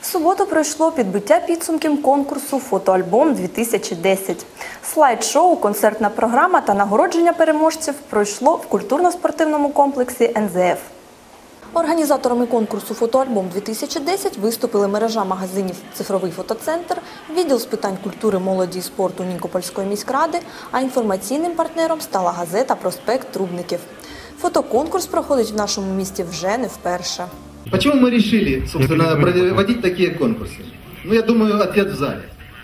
В суботу пройшло підбиття підсумків конкурсу Фотоальбом 2010. Слайд-шоу, концертна програма та нагородження переможців пройшло в культурно-спортивному комплексі НЗФ. Організаторами конкурсу Фотоальбом 2010 виступили мережа магазинів Цифровий фотоцентр, відділ з питань культури, молоді і спорту Нікопольської міськради, а інформаційним партнером стала газета Проспект Трубників. Фотоконкурс проходить в нашому місті вже не вперше. Почему мы решили, собственно, проводить такие конкурсы? Ну, я думаю, ответ в зале.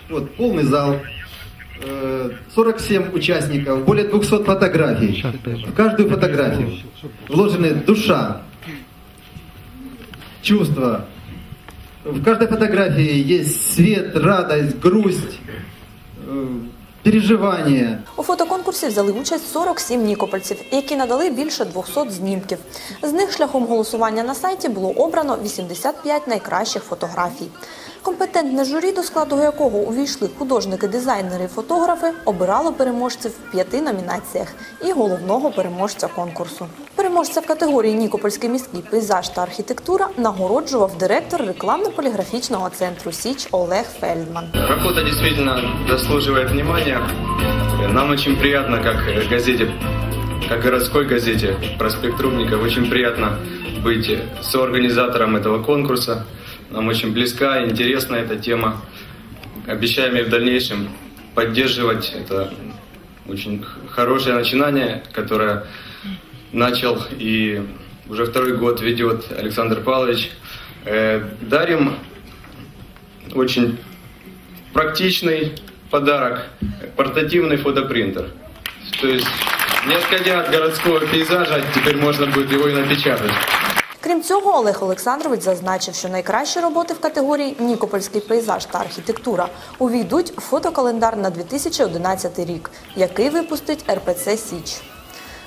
Вот, полный зал, э, 47 участников, более 200 фотографий. В каждую фотографию вложены душа, чувства. В каждой фотографии есть свет, радость, грусть, э, переживания. Фотоконкурсі взяли участь 47 нікопольців, які надали більше 200 знімків. З них шляхом голосування на сайті було обрано 85 найкращих фотографій. Компетентне журі, до складу якого увійшли художники, дизайнери і фотографи, обирало переможців в п'яти номінаціях і головного переможця конкурсу. Переможця в категорії Нікопольський міський пейзаж та архітектура нагороджував директор рекламно-поліграфічного центру Січ Олег Фельдман. Работа действительно заслуживает внимания. Нам очень приятно, как газете, как городской газете «Проспект Рубников», очень приятно быть соорганизатором этого конкурса. Нам очень близка и интересна эта тема. Обещаем и в дальнейшем поддерживать это очень хорошее начинание, которое начал и уже второй год ведет Александр Павлович. Э, Дарим очень практичный подарок, портативный фотопринтер. То есть, не отходя от городского пейзажа, теперь можно будет его и напечатать. Крім цього, Олег Олександрович зазначив, що найкращі роботи в категорії Нікопольський пейзаж та архітектура увійдуть в фотокалендар на 2011 рік, який випустить РПЦ Січ.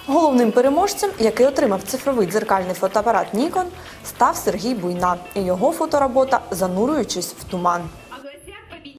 Головним переможцем, який отримав цифровий дзеркальний фотоапарат Nikon, став Сергій Буйна і його фоторобота Занурюючись в туман.